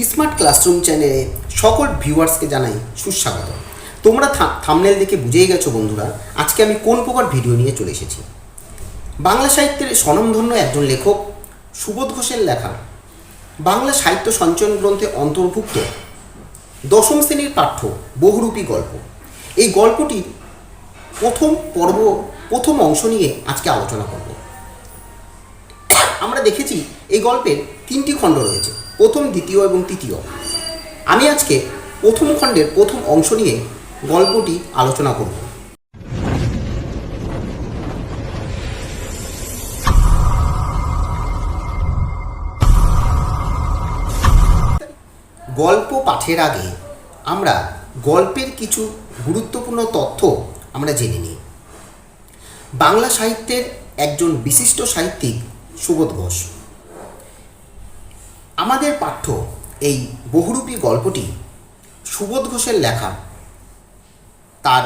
Smart classroom চ্যানেলে সকল ভিউয়ার্সকে জানাই সুস্বাগত। তোমরা থামনেল দেখে বুঝেই গেছো বন্ধুরা, আজকে আমি কোন প্রকার ভিডিও নিয়ে চলে এসেছি। বাংলা সাহিত্যের স্বনামধন্য একজন লেখক সুবোধ ঘোষের লেখা, বাংলা সাহিত্য সঞ্চয়ন গ্রন্থে অন্তর্ভুক্ত দশম শ্রেণির পাঠ্য বহুরূপী গল্প। এই গল্পটি প্রথম পর্ব, প্রথম অংশ নিয়ে আজকে আলোচনা করব। আমরা দেখেছি এই গল্পের তিনটি খণ্ড রয়েছে। প্রথম, দ্বিতীয় এবং তৃতীয়। আমি আজকে প্রথম খণ্ডের প্রথম অংশ নিয়ে গল্পটি আলোচনা করব। গল্প পাঠের আগে আমরা গল্পের কিছু গুরুত্বপূর্ণ তথ্য আমরা জেনে নিই। বাংলা সাহিত্যের একজন বিশিষ্ট সাহিত্যিক সুবোধ ঘোষ। আমাদের পাঠ্য এই বহুরূপী গল্পটি সুবোধ ঘোষের লেখা। তার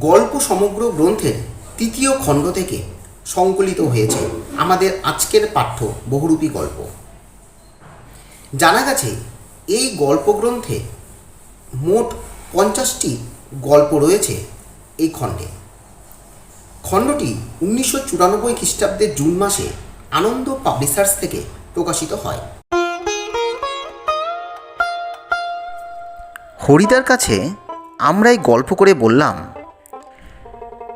গল্প সমগ্র গ্রন্থের তৃতীয় খণ্ড থেকে সংকলিত হয়েছে আমাদের আজকের পাঠ্য বহুরূপী গল্প। জানা গেছে, এই গল্প গ্রন্থে মোট পঞ্চাশটি গল্প রয়েছে এই খণ্ডে। খণ্ডটি উনিশশো চুরানব্বই খ্রিস্টাব্দের জুন মাসে আনন্দ পাবলিশার্স থেকে প্রকাশিত হয়। হরিদার কাছে আমরাই গল্প করে বললাম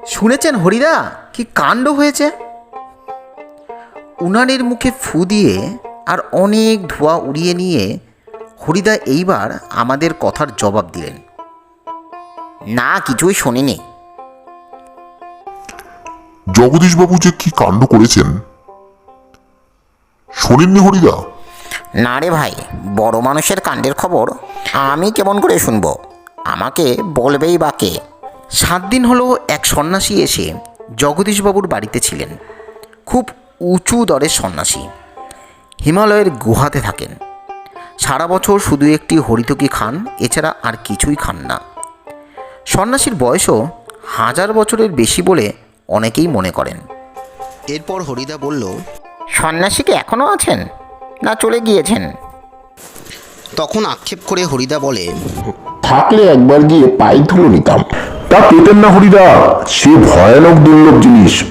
শুনেছেন হরিদা কি কাণ্ড হয়েছে? উনানের মুখে ফু দিয়ে আর অনেক ধোঁয়া উড়িয়ে নিয়ে হরিদা এইবার আমাদের কথার জবাব দিলেন। না কিছুই শোনেনি। জগদীশবাবু যে কি কাণ্ড করেছেন? শোনেননি হরিদা? না রে ভাই বড় মানুষের কাণ্ডের খবর আমি কেমন করে শুনব? আমাকে বলবেই বা কে? সাত দিন হলো এক সন্ন্যাসী এসে জগদীশবাবুর বাড়িতে ছিলেন। খুব উঁচু দরের সন্ন্যাসী। হিমালয়ের গুহাতে থাকেন। সারা বছর শুধু একটি হরিতকি খান, এছাড়া আর কিছুই খান না। সন্ন্যাসীর বয়সও হাজার বছরের বেশি বলে অনেকেই মনে করেন। এরপর হরিদা বলল, সন্ন্যাসী কি এখনও আছেন? না চলে গিয়েছেন? তখন আক্ষেপ করে হরিদা বলে থাকলে একবার গিয়ে পাই ধুলো নিতাম। তা পেতেন না হরিদা সে ভয়ানক দুর্লভ জিনিস।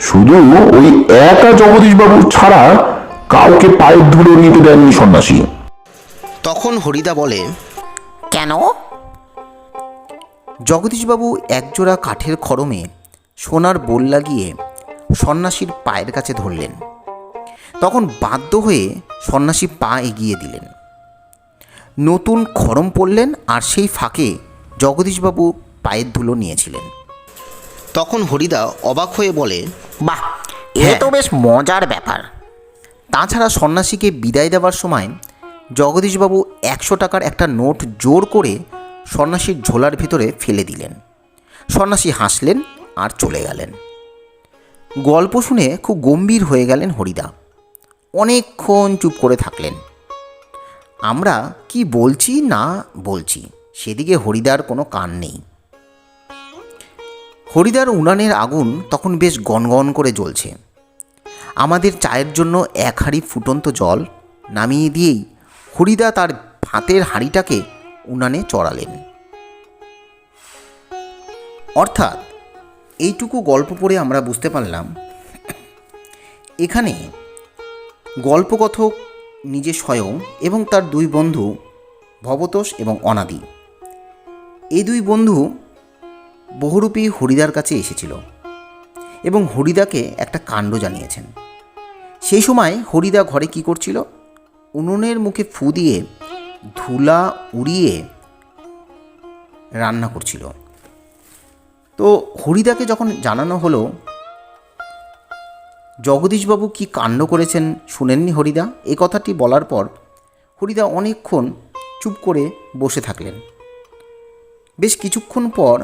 শুধু ওই একা জগদীশবাবু ছাড়া কাউকে পায়ের ধুলো নিতে দেননি সন্ন্যাসী। তখন হরিদা বলে কেন? জগদীশবাবু একজোড়া কাঠের খড়মে সোনার বোল লাগিয়ে সন্ন্যাসীর পায়ের কাছে ধরলেন। তখন বাধ্য হয়ে সন্ন্যাসী পা এগিয়ে দিলেন। নতুন খড়ম পড়লেন আর সেই ফাঁকে জগদীশবাবু পায়ের ধুলো নিয়েছিলেন। তখন হরিদা অবাক হয়ে বলে বাহ এ তো বেশ মজার ব্যাপার। তাছাড়া সন্ন্যাসীকে বিদায় দেওয়ার সময় জগদীশবাবু একশো টাকার একটা নোট জোর করে সন্ন্যাসীর ঝোলার ভিতরে ফেলে দিলেন। সন্ন্যাসী হাসলেন আর চলে গেলেন। গল্প শুনে খুব গম্ভীর হয়ে গেলেন হরিদা। অনেকক্ষণ চুপ করে থাকলেন। আমরা কি বলছি না বলছি, সেদিকে হরিদার কোনো কান নেই। হরিদার উনানের আগুন তখন বেশ গনগন করে জ্বলছে। আমাদের চায়ের জন্য এক হাঁড়ি ফুটন্ত জল নামিয়ে দিয়েই হরিদা তার ভাতের হাঁড়িটাকে উনানে চড়ালেন। অর্থাৎ এইটুকু গল্প পড়ে আমরা বুঝতে পারলাম, এখানে গল্পকথক নিজে স্বয়ং এবং তার দুই বন্ধু ভবতোষ এবং অনাদি। এই দুই বন্ধু বহুরূপী হরিদার কাছে এসেছিল এবং হরিদাকে একটা কাণ্ড জানিয়েছেন। সেই সময় হরিদা ঘরে কি করছিল? উনুনের মুখে ফু দিয়ে ধুলা উড়িয়ে রান্না করছিল। তো হরিদাকে যখন জানানো হলো জগদীশবাবু কি কাণ্ড করেছেন শুনেননি হরিদা? এই কথাটি বলার পর হরিদা অনেকক্ষণ চুপ করে বসে থাকলেন। বেশ কিছুক্ষণ পর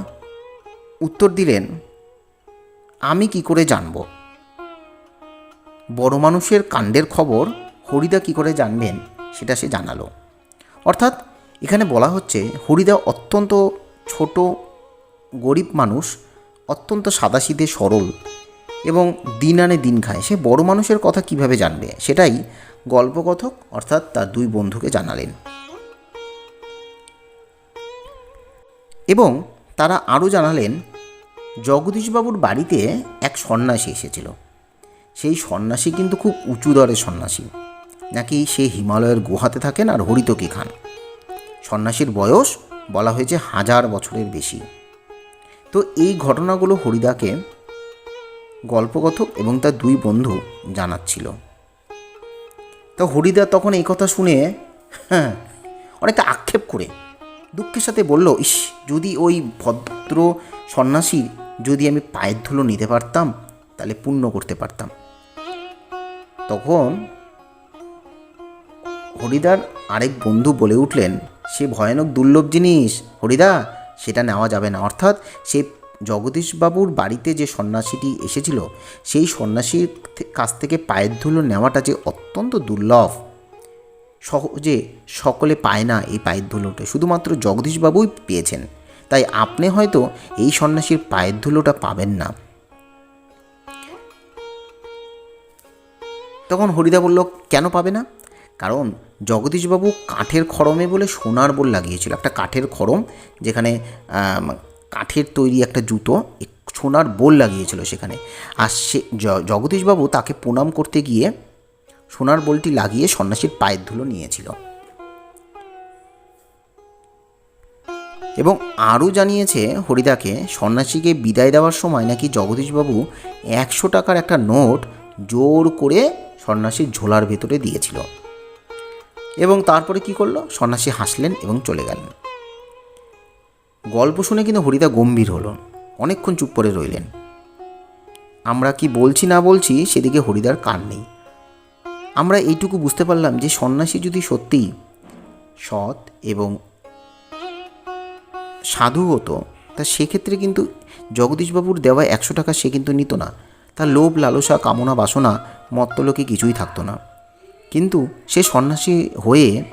উত্তর দিলেন, আমি কি করে জানব? বড় মানুষের কাণ্ডের খবর হরিদা কি করে জানবেন সেটা সে জানালো। অর্থাৎ এখানে বলা হচ্ছে, হরিদা অত্যন্ত ছোট, গরিব মানুষ, অত্যন্ত সাদাসিধে সরল এবং দিন আনে দিন খায়। সে বড় মানুষের কথা কীভাবে জানবে? সেটাই গল্পকথক, অর্থাৎ তার দুই বন্ধুকে জানালেন। এবং তারা আরও জানালেন, জগদীশবাবুর বাড়িতে এক সন্ন্যাসী এসেছিল। সেই সন্ন্যাসী কিন্তু খুব উঁচু দরের সন্ন্যাসী। নাকি সে হিমালয়ের গুহাতে থাকেন আর হরিতকি খান। সন্ন্যাসীর বয়স বলা হয়েছে হাজার বছরের বেশি। তো এই ঘটনাগুলো হরিদাকে গল্পকথক এবং তার দুই বন্ধু জানাচ্ছিল। তো হরিদা তখন এই কথা শুনে হ্যাঁ অনেকটা আক্ষেপ করে দুঃখের সাথে বলল, ইস, যদি ওই ভদ্র সন্ন্যাসীর যদি আমি পায়ের ধুলো নিতে পারতাম, তাহলে পূর্ণ করতে পারতাম। তখন হরিদার আরেক বন্ধু বলে উঠলেন, সে ভয়ানক দুর্লভ জিনিস, হরিদা, সেটা নেওয়া যাবে না। অর্থাৎ সে জগদীশবাবুর বাড়িতে যে সন্ন্যাসীটি এসেছিল, সেই সন্ন্যাসীর কাছ থেকে পায়ের ধুলো নেওয়াটা যে অত্যন্ত দুর্লভ। সহজে সকলে পায় না এই পায়ের ধুলোটা, শুধুমাত্র জগদীশবাবুই পেয়েছেন। তাই আপনি হয়তো এই সন্ন্যাসীর পায়ের ধুলোটা পাবেন না। তখন হরিদা বলল, কেন পাবে না? কারণ জগদীশবাবু কাঠের খড়মে বলে সোনার বোল লাগিয়েছিল। একটা কাঠের খড়ম যেখানে কাঠের তৈরি একটা জুতো সোনার বোল লাগিয়েছিল সেখানে। আর সে জগদীশবাবু তাকে প্রণাম করতে গিয়ে সোনার বোলটি লাগিয়ে সন্ন্যাসীর পায়ের ধুলো নিয়েছিল। এবং আরও জানিয়েছে হরিদাকে, সন্ন্যাসীকে বিদায় দেওয়ার সময় নাকি জগদীশবাবু একশো টাকার একটা নোট জোর করে সন্ন্যাসীর ঝোলার ভেতরে দিয়েছিল। এবং তারপরে কি করল? সন্ন্যাসী হাসলেন এবং চলে গেলেন। গল্প শুনে কিন্তু হরিদা গম্ভীর হলো। অনেকক্ষণ চুপ করে রইলেন। আমরা কি বলছি না বলছি সেদিকে হরিদার কান নেই। আমরা এইটুকু বুঝতে পারলাম যে সন্ন্যাসী যদি সত্যিই সৎ এবং সাধু হতো, তা সেক্ষেত্রে কিন্তু জগদীশবাবুর দেওয়া একশো টাকা সে কিন্তু নিত না। তার লোভ, লালসা, কামনা, বাসনা, মত্তলোকে কিছুই থাকতো না। কিন্তু সে সন্ন্যাসী হয়ে,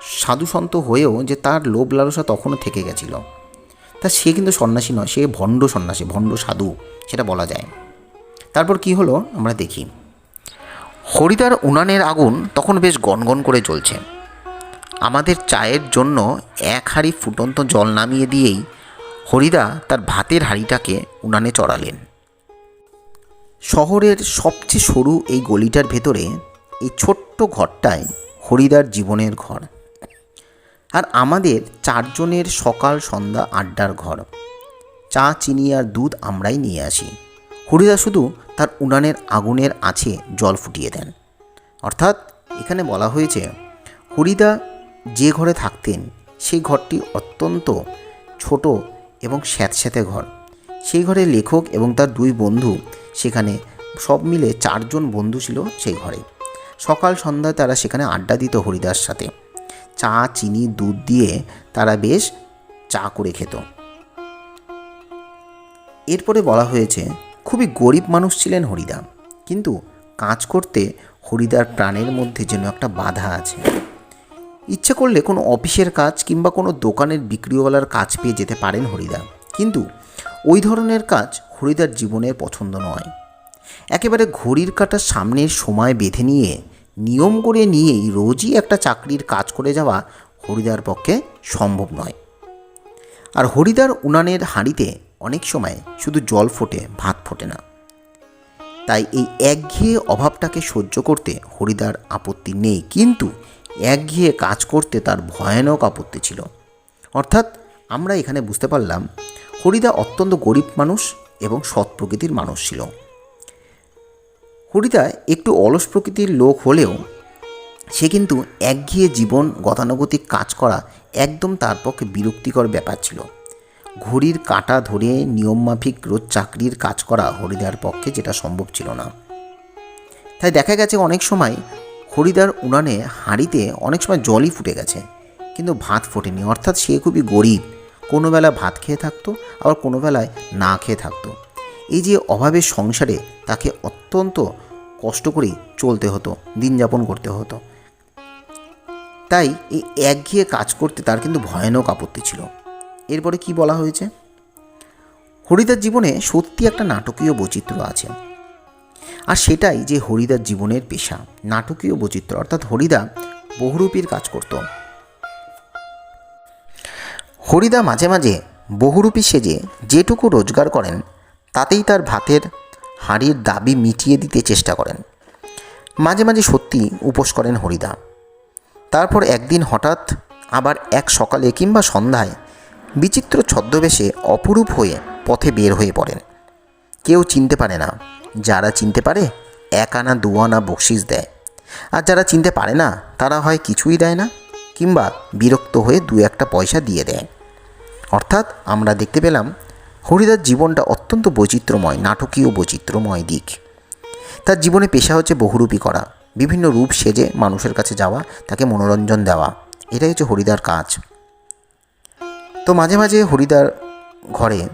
সাধুসন্ত হয়েও যে তার লোভ, লালসা তখনও থেকে গেছিল। তা সে কিন্তু সন্ন্যাসী নয়, সে ভণ্ড সন্ন্যাসী, ভণ্ড সাধু, সেটা বলা যায়। তারপর কি হলো আমরা দেখি। হরিদার উনানের আগুন তখন বেশ গনগন করে জ্বলছে। আমাদের চায়ের জন্য এক হাঁড়ি ফুটন্ত জল নামিয়ে দিয়েই হরিদা তার ভাতের হাঁড়িটাকে উনানে চড়ালেন। শহরের সবচেয়ে সরু এই গলিটার ভেতরে এই ছোট্ট ঘরটাই হরিদার জীবনের ঘর। আর আমাদের চারজনের সকাল সন্ধ্যা আড্ডার ঘর। চা, চিনি আর দুধ আমরাই নিয়ে আসি। হরিদা শুধু তার উনানের আগুনের আছে জল ফুটিয়ে দেন। অর্থাৎ এখানে বলা হয়েছে, হরিদা যে ঘরে থাকতেন, সেই ঘরটি অত্যন্ত ছোট এবং স্যাঁতস্যাঁতে ঘর। সেই ঘরে লেখক এবং তার দুই বন্ধু, সেখানে সব মিলে চারজন বন্ধু ছিল সেই ঘরে। সকাল সন্ধ্যায় তারা সেখানে আড্ডা দিত হরিদার সাথে। চা, চিনি, দুধ দিয়ে তারা বেশ চা করে খেত। এরপরে বলা হয়েছে, খুবই গরিব মানুষ ছিলেন হরিদা, কিন্তু কাজ করতে হরিদার প্রাণের মধ্যে যেন একটা বাধা আছে। ইচ্ছে করলে কোনো অফিসের কাজ কিংবা কোনো দোকানের বিক্রিওয়ালার কাজ পেয়ে যেতে পারেন হরিদা, কিন্তু ওই ধরনের কাজ হরিদার জীবনের পছন্দ নয়। একেবারে ঘড়ির কাটার সামনের সময় বেঁধে নিয়ে নিয়ম করে নিয়েই রোজই একটা চাকরির কাজ করে যাওয়া হরিদার পক্ষে সম্ভব নয়। আর হরিদার উনানের হাঁড়িতে অনেক সময় শুধু জল ফোটে, ভাত ফোটে না। তাই এই একঘেয়ে অভাবটাকে সহ্য করতে হরিদার আপত্তি নেই, কিন্তু একঘেয়ে কাজ করতে তার ভয়ানক আপত্তি ছিল। অর্থাৎ আমরা এখানে বুঝতে পারলাম, হরিদা অত্যন্ত গরিব মানুষ এবং সৎ প্রকৃতির মানুষ ছিল। হরিদা একটু অলস প্রকৃতির লোক হলেও সে কিন্তু একঘেয়ে জীবন গতানুগতিক কাজ করা একদম তার পক্ষে বিরক্তিকর ব্যাপার ছিল। ঘড়ির কাঁটা ধরে নিয়মমাফিক রোজ চাকরির কাজ করা হরিদার পক্ষে যেটা সম্ভব ছিল না। তাই দেখা গেছে অনেক সময় হরিদার উনানে হাঁড়িতে অনেক সময় জলই ফুটে গেছে, কিন্তু ভাত ফোটেনি। অর্থাৎ সে খুবই গরিব। কোনো বেলা ভাত খেয়ে থাকতো, আবার কোনো বেলায় না খেয়ে থাকতো। এই যে অভাবের সংসারে তাকে অত্যন্ত কষ্ট করেই চলতে হতো, দিন যাপন করতে হতো। তাই এই একঘেয়ে কাজ করতে তার কিন্তু ভয়ানক আপত্তি ছিল। এরপরে কি বলা হয়েছে? হরিদার জীবনে সত্যি একটা নাটকীয় বৈচিত্র্য আছে। আর সেটাই যে হরিদার জীবনের পেশা, নাটকীয় বৈচিত্র্য। অর্থাৎ হরিদা বহুরূপীর কাজ করত। হরিদা মাঝে মাঝে বহুরূপী সেজে যেটুকু রোজগার করেন, তাতেই তার ভাতের হাঁড়ির দাবি মিটিয়ে দিতে চেষ্টা করেন। মাঝে মাঝে সত্যি উপোস করেন হরিদা। তারপর একদিন হঠাৎ আবার এক সকালে কিংবা সন্ধ্যায় বিচিত্র ছদ্মবেশে অপরূপ হয়ে পথে বের হয়ে পড়েন। কেউ চিনতে পারে না, যারা চিনতে পারে এক আনা দু আনা বকশিস দেয়। আর যারা চিনতে পারে না, তারা হয় কিছুই দেয় না, কিংবা বিরক্ত হয়ে দু একটা পয়সা দিয়ে দেয়। অর্থাৎ আমরা দেখতে পেলাম হরিদার জীবনটা অত্যন্ত বৈচিত্র্যময়, নাটকীয় বৈচিত্র্যময় দিক। তার জীবনে পেশা হচ্ছে বহুরূপী করা, বিভিন্ন রূপ সেজে মানুষের কাছে যাওয়া, তাকে মনোরঞ্জন দেওয়া। এটাই হচ্ছে হরিদার কাজ। তো মাঝে মাঝে হরিদার ঘরে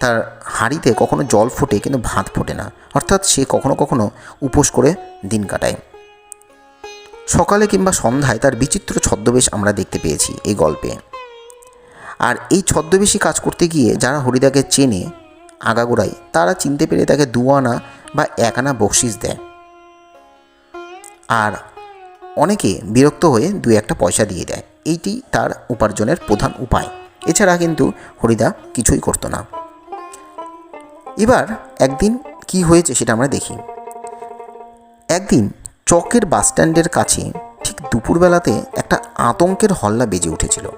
তার হাঁড়িতে কখনো জল ফোটে কিন্তু ভাত ফোটে না। অর্থাৎ সে কখনো কখনো উপোস করে দিন কাটায়। সকালে কিংবা সন্ধ্যায় তার বিচিত্র ছদ্মবেশ আমরা দেখতে পেয়েছি এই গল্পে। আর এই ছদ্মবেশী কাজ করতে গিয়ে যারা হরিদাকে চেনে, আগাগোড়াই, তারা চিনতে পেরে তাকে দু আনা বা এক আনা বকশিস দেয়। আর অনেকে বিরক্ত হয়ে দু একটা পয়সা দিয়ে দেয়। এইটি তার উপার্জনের প্রধান উপায়। এছাড়া কিন্তু হরিদা কিছুই করতো না। এবার একদিন কি হয়েছে সেটা আমরা দেখি। একদিন চকের বাসস্ট্যান্ডের কাছে ঠিক দুপুরবেলাতে একটা আতঙ্কের হল্লা বেজে উঠেছিল।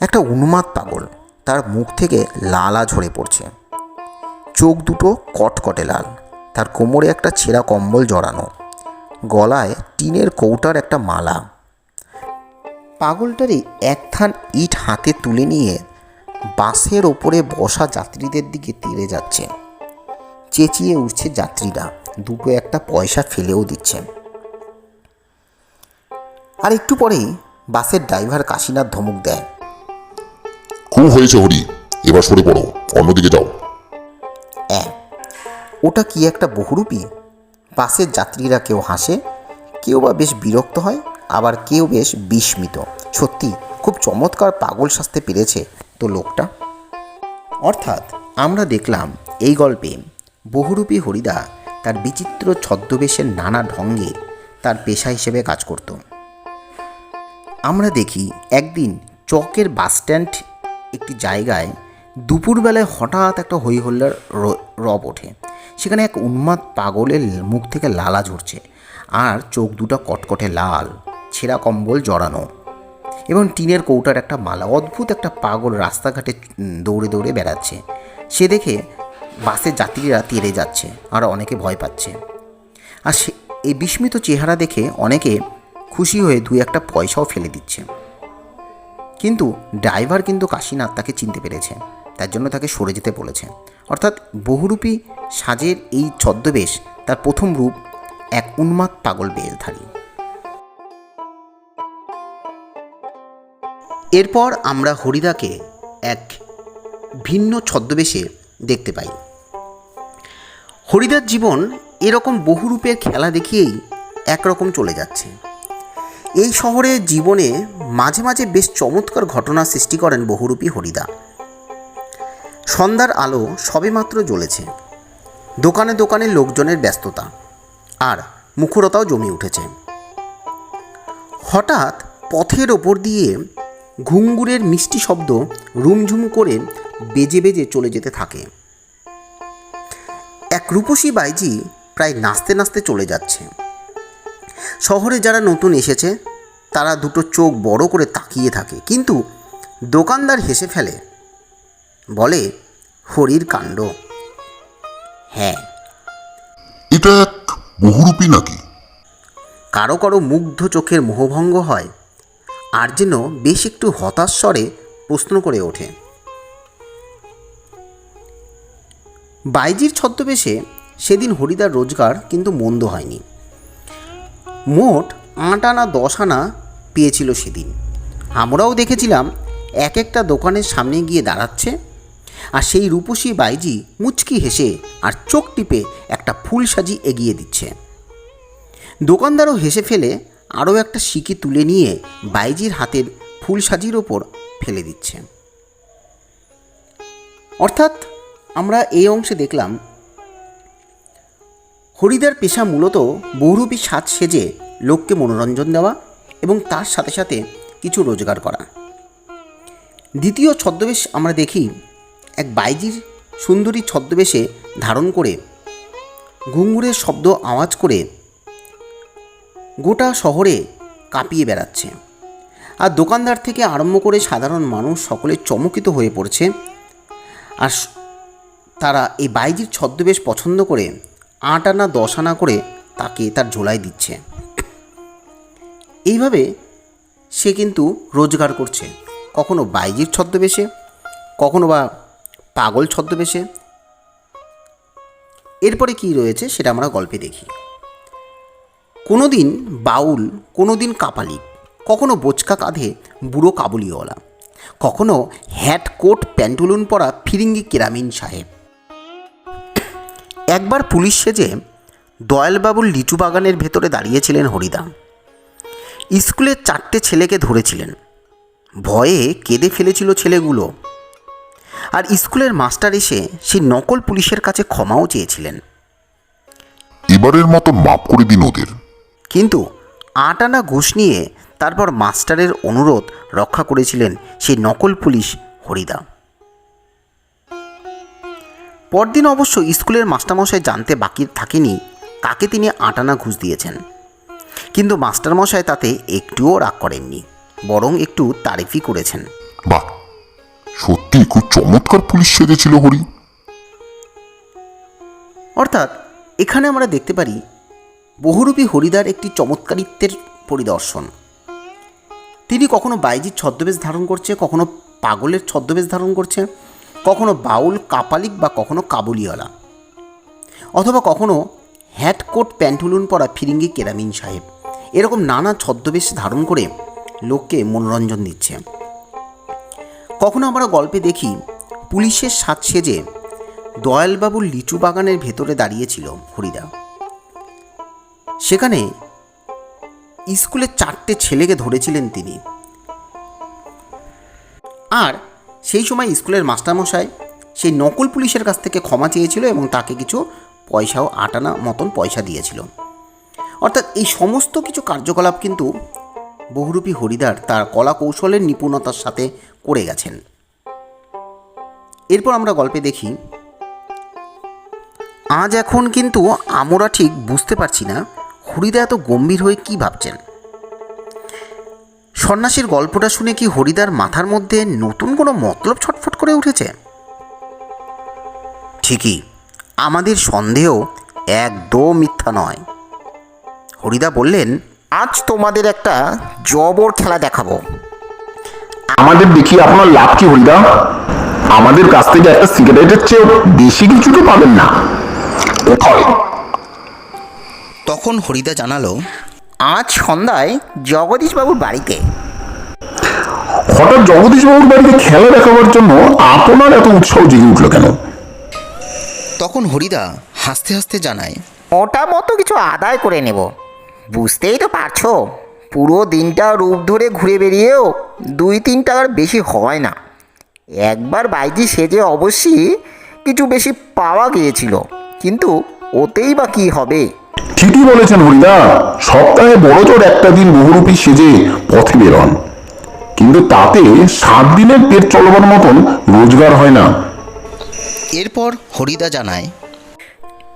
একটা উন্মাদ পাগল। তার মুখ থেকে লালা ঝরে পড়ছে। চোখ দুটো কটকটে লাল। তার কোমরে একটা ছেঁড়া কম্বল জড়ানো। গলায় টিনের কৌটার একটা মালা। পাগলটারই এক থান ইট হাতে তুলে নিয়ে বাসের ওপরে বসা যাত্রীদের দিকে তেড়ে যাচ্ছে। চেঁচিয়ে উঠছে যাত্রীরা। দুটো একটা পয়সা ফেলেও দিচ্ছে। আর একটু পরেই বাসের ড্রাইভার কাশীনাথ ধমক দেয়। খুব হয়েছে হরি। এবার সরে পড়ো, অন্যদিকে যাও। অ্যাঁ ওটা কি একটা বহুরূপী? বাসের যাত্রীরা কেউ হাসে, কেউ বা বেশ বিরক্ত হয়, আবার কেউ বেশ বিস্মিত। সত্যি, খুব চমৎকার পাগল সাজতে পেরেছে তো লোকটা। অর্থাৎ, আমরা দেখলাম এই গল্পে বহুরূপী হরিদা তার বিচিত্র ছদ্মবেশের নানা ঢঙ্গে তার পেশা হিসেবে কাজ করত। আমরা দেখি একদিন চকের বাসস্ট্যান্ড একটি জায়গায় দুপুরবেলায় হঠাৎ একটা হইহল্লার রব ওঠে। সেখানে এক উন্মাদ পাগলের মুখ থেকে লালা ঝরছে আর চোখ দুটো কটকটে লাল, ছেঁড়া কম্বল জড়ানো এবং টিনের কৌটার একটা মালা, অদ্ভুত একটা পাগল রাস্তাঘাটে দৌড়ে দৌড়ে বেড়াচ্ছে। সে দেখে বাসের যাত্রীরা তেড়ে যাচ্ছে আর অনেকে ভয় পাচ্ছে। আর সে, এই বিস্মিত চেহারা দেখে অনেকে খুশি হয়ে দুই একটা পয়সাও ফেলে দিচ্ছে। কিন্তু ড্রাইভার কিন্তু কাশীনাথ তাকে চিনতে পেরেছে, তার জন্য তাকে সরে যেতে বলেছে। অর্থাৎ বহুরূপী সাজের এই ছদ্মবেশ তার প্রথম রূপ এক উন্মাদ পাগল বেশধারী এরপর আমরা হরিদাকে এক ভিন্ন ছদ্মবেশে দেখতে পাই। হরিদার জীবন এরকম বহুরূপের খেলা দেখিয়েই একরকম চলে যাচ্ছে। এই শহরে জীবনে মাঝে মাঝে বেশ চমৎকার ঘটনা সৃষ্টি করেন বহুরূপী হরিদা। সন্ধ্যার আলো সবেমাত্র জ্বলেছে। দোকানে দোকানে লোকজনের ব্যস্ততা আর মুখরতাও জমে উঠেছে। হঠাৎ পথের ওপর দিয়ে ঘুঙ্গুরের মিষ্টি শব্দ রুমঝুম করে বেজে বেজে চলে যেতে থাকে। এক রূপসী বাইজি প্রায় নাচতে নাচতে চলে যাচ্ছে। শহরে যারা নতুন এসেছে তারা দুটো চোখ বড় করে তাকিয়ে থাকে কিন্তু দোকানদার হেসে ফেলে বলে হরির কাণ্ড। হ্যাঁ। এটা এক বহুরূপী নাকি? কারও কারও মুগ্ধ চোখের মোহভঙ্গ হয় আর যেন বেশ একটু হতাশ স্বরে প্রশ্ন করে ওঠে। বাইজির ছদ্মবেশে সেদিন হরিদার রোজগার কিন্তু মন্দ হয়নি। মোট আট আনা দশ আনা পেয়েছিল সেদিন। আমরাও দেখেছিলাম এক একটা দোকানের সামনে গিয়ে দাঁড়াচ্ছে আর সেই রূপসী বাইজি মুচকি হেসে আর চোখ টিপে একটা ফুল সাজি এগিয়ে দিচ্ছে। দোকানদারও হেসে ফেলে আরও একটা সিকি তুলে নিয়ে বাইজির হাতের ফুল সাজির ওপর ফেলে দিচ্ছে। অর্থাৎ আমরা এই অংশে দেখলাম হরিদার পেশা মূলত বহুরূপী সাজ সেজে লোককে মনোরঞ্জন দেওয়া এবং তার সাথে সাথে কিছু রোজগার করা। দ্বিতীয় ছদ্মবেশ আমরা দেখি এক বাইজির সুন্দরী ছদ্মবেশে ধারণ করে ঘুঙুরের শব্দ আওয়াজ করে গোটা শহরে কাঁপিয়ে বেড়াচ্ছে। আর দোকানদার থেকে আরম্ভ করে সাধারণ মানুষ সকলে চমকিত হয়ে পড়ছে। আর তারা এই বাইজির ছদ্মবেশ পছন্দ করে আট আনা দশ আনা করে তাকে তার ঝোলায় দিচ্ছে। এইভাবে সে কিন্তু রোজগার করছে। কখনো বাইজির ছদ্মবেশে, কখনো বা পাগল ছদ্মবেশে। এরপরে কি রয়েছে সেটা আমরা গল্পে দেখি। কোনো দিন বাউল কোনো দিন কাপালি, কখনো বোচকা কাঁধে বুড়ো কাবুলিওয়ালা, কখনো হ্যাট কোট প্যান্টুলুন পরা ফিরিঙ্গি কেরামিন সাহেব। একবার পুলিশ সেজে দয়ালবাবুর লিচু বাগানের ভেতরে দাঁড়িয়েছিলেন হরিদা স্কুলের চারটে ছেলেকে ধরেছিলেন। ভয়ে কেঁদে ফেলেছিল ছেলেগুলো। আর স্কুলের মাস্টার এসে সেই নকল পুলিশের কাছে ক্ষমাও চেয়েছিলেন। এবারের মতো মাফ করে দিন ওদের। কিন্তু আট আনা ঘুষ নিয়ে তারপর মাস্টারের অনুরোধ রক্ষা করেছিলেন সেই নকল পুলিশ হরিদা পরদিন অবশ্য স্কুলের মাস্টারমশাই জানতে বাকি থাকেনি কাকে তিনি আটানা ঘুষ দিয়েছেন। কিন্তু মাস্টারমশাই তাতে একটুও রাগ করেননি বরং একটু তারিফই করেছেন। বাহ সত্যি খুব চমৎকার পুলিশ সেজেছিল হরি। অর্থাৎ এখানে আমরা দেখতে পারি বহুরূপী হরিদার একটি চমৎকারিত্বের পরিদর্শন। তিনি কখনো বাইজির ছদ্মবেশ ধারণ করছে কখনো পাগলের ছদ্মবেশ ধারণ করছে কখনো বাউল, কাপালিক বা কখনো কাবুলিওয়ালা। অথবা কখনো হ্যাট কোট প্যান্টুলুন পরা ফিরিঙ্গি কেরামিন সাহেব। এরকম নানা ছদ্মবেশ ধারণ করে লোককে মনোরঞ্জন দিচ্ছে। কখনো আমরা গল্পে দেখি, পুলিশের সাজ সেজে দয়ালবাবুর লিচু বাগানের ভেতরে দাঁড়িয়েছিল হরিদা। সেখানে স্কুলের চারটে ছেলেকে ধরেছিলেন তিনি। আর সেই সময় স্কুলের মাস্টারমশাই সেই নকল পুলিশের কাছ থেকে ক্ষমা চেয়েছিল এবং তাকে কিছু পয়সাও আটানা মতন পয়সা দিয়েছিল। অর্থাৎ এই সমস্ত কিছু কার্যকলাপ কিন্তু বহুরূপী হরিদার তার কলা কৌশলের নিপুণতার সাথে করে গেছেন। এরপর আমরা গল্পে দেখি, আজ এখন কিন্তু আমরা ঠিক বুঝতে পারছি না হরিদা এত গম্ভীর হয়ে কি ভাবছেন। সন্ন্যাসীর গল্পটা শুনে কি হরিদার মাথার মধ্যে নতুন কোনো মতলব ছটফট করে উঠেছে? ঠিকই আমাদের সন্দেহ একদম মিথ্যা নয়। হরিদা বললেন আজ তোমাদের একটা জবর খেলা দেখাবো। আমাদের দেখি আপনার লাভ কি হরিদা? আমাদের কাছ থেকে একটা সিগারেটের চেয়েও বেশি কিছু তো পাবেন না। তখন হরিদা জানালো আজ সন্ধ্যায় জগদীশবাবুর বাড়িতে। হঠাৎ জগদীশবাবুর বাড়িতে খেলা দেখাবার জন্য আপনার এত উৎসাহ জেগে উঠল কেন? তখন হরিদা হাসতে হাসতে জানায় ওটা মতো কিছু আদায় করে নেব। বুঝতেই তো পারছ পুরো দিনটা রূপ ধরে ঘুরে বেরিয়েও দুই তিন টাকার বেশি হয় না। একবার বাইজি সেজে অবশ্যই কিছু বেশি পাওয়া গিয়েছিল কিন্তু ওতেই বা কী হবে? ঠিকই বলেছেন হরিদা। সপ্তাহে বড় জোর একটা দিন বহুরূপী সেজে পথে বেরোন। কিন্তু তাতে সাত দিনের পেট চলবার মতন রোজগার হয় না। এরপর হরিদা জানায়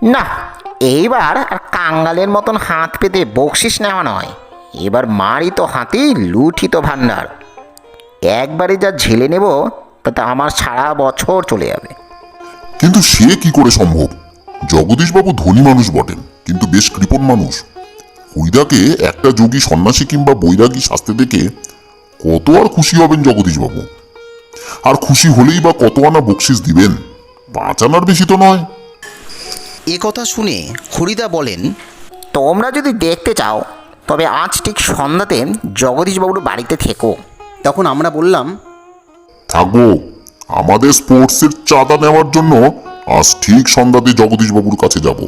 না এইবার আর কাঙ্গালের মতন হাত পেতে বকশিস নেওয়া নয়। এবার মারই তো হাতি লুঠি তো ভাণ্ডার একবারে যা ঝেলে নেব তাতে আমার সারা বছর চলে যাবে। কিন্তু সে কি করে সম্ভব? জগদীশবাবু ধনী মানুষ বটেন। কিন্তু বেশ কৃপণ মানুষ। হরিদাকে একটা যোগী সন্ন্যাসী কিংবা বৈরাগী শাস্তে দেখে কত আর খুশি হবেন জগদীশবাবু। আর খুশি হলেই বা কত আনা বকশিস দিবেন পাঁচ আনার বেশি তো নয়। এ কথা শুনে হরিদা বলেন তোমরা যদি দেখতে চাও তবে আজ ঠিক সন্ধ্যাতে জগদীশবাবুর বাড়িতে থেকো। তখন আমরা বললাম থাকব আমাদের স্পোর্টসের চাঁদা নেওয়ার জন্য আজ ঠিক সন্ধ্যাতে জগদীশবাবুর কাছে যাব।